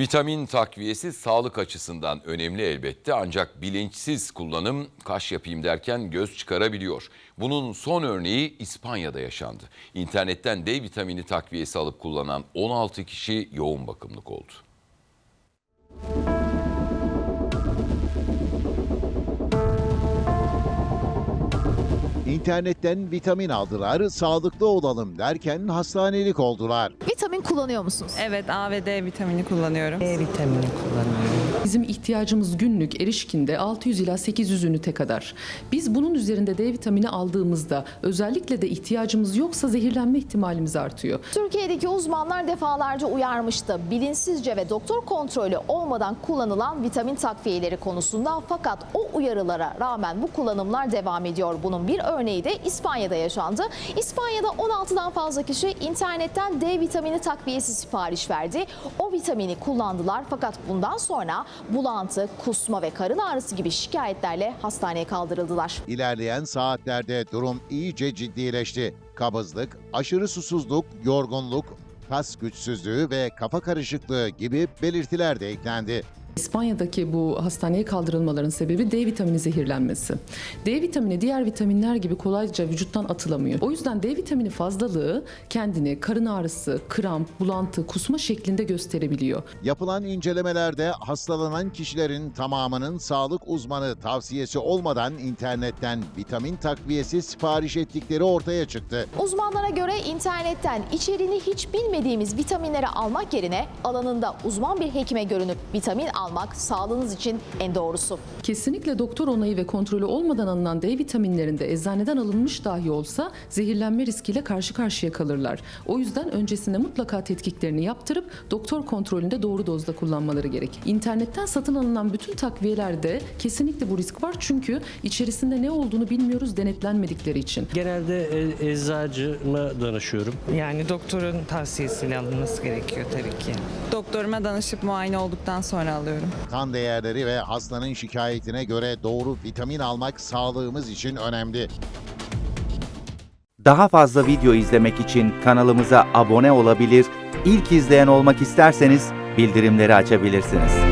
Vitamin takviyesi sağlık açısından önemli elbette ancak bilinçsiz kullanım kaş yapayım derken göz çıkarabiliyor. Bunun son örneği İspanya'da yaşandı. İnternetten D vitamini takviyesi alıp kullanan 16 kişi yoğun bakımlık oldu. İnternetten vitamin aldılar, sağlıklı olalım derken hastanelik oldular. Vitamin kullanıyor musunuz? Evet A ve D vitamini kullanıyorum. E vitamini kullanıyorum. Bizim ihtiyacımız günlük erişkinde 600 ila 800 ünite kadar. Biz bunun üzerinde D vitamini aldığımızda özellikle de ihtiyacımız yoksa zehirlenme ihtimalimiz artıyor. Türkiye'deki uzmanlar defalarca uyarmıştı. Bilinçsizce ve doktor kontrolü olmadan kullanılan vitamin takviyeleri konusunda fakat o uyarılara rağmen bu kullanımlar devam ediyor. Bunun bir örneği de İspanya'da yaşandı. İspanya'da 16'dan fazla kişi internetten D vitamini takviyesi sipariş verdi. O vitamini kullandılar fakat bundan sonra bulantı, kusma ve karın ağrısı gibi şikayetlerle hastaneye kaldırıldılar. İlerleyen saatlerde durum iyice ciddileşti. Kabızlık, aşırı susuzluk, yorgunluk, kas güçsüzlüğü ve kafa karışıklığı gibi belirtiler de eklendi. İspanya'daki bu hastaneye kaldırılmaların sebebi D vitamini zehirlenmesi. D vitamini diğer vitaminler gibi kolayca vücuttan atılamıyor. O yüzden D vitamini fazlalığı kendini karın ağrısı, kramp, bulantı, kusma şeklinde gösterebiliyor. Yapılan incelemelerde hastalanan kişilerin tamamının sağlık uzmanı tavsiyesi olmadan internetten vitamin takviyesi sipariş ettikleri ortaya çıktı. Uzmanlara göre internetten içeriğini hiç bilmediğimiz vitaminleri almak yerine alanında uzman bir hekime görünüp vitamin almak sağlığınız için en doğrusu. Kesinlikle doktor onayı ve kontrolü olmadan alınan D vitaminlerinde eczaneden alınmış dahi olsa zehirlenme riskiyle karşı karşıya kalırlar. O yüzden öncesinde mutlaka tetkiklerini yaptırıp doktor kontrolünde doğru dozda kullanmaları gerek. İnternetten satın alınan bütün takviyelerde kesinlikle bu risk var çünkü içerisinde ne olduğunu bilmiyoruz denetlenmedikleri için. Genelde e- eczacıma danışıyorum. Yani doktorun tavsiyesiyle alınması gerekiyor tabii ki. Doktoruma danışıp muayene olduktan sonra alıyorum. Kan değerleri ve hastanın şikayetine göre doğru vitamin almak sağlığımız için önemli. Daha fazla video izlemek için kanalımıza abone olabilir, ilk izleyen olmak isterseniz bildirimleri açabilirsiniz.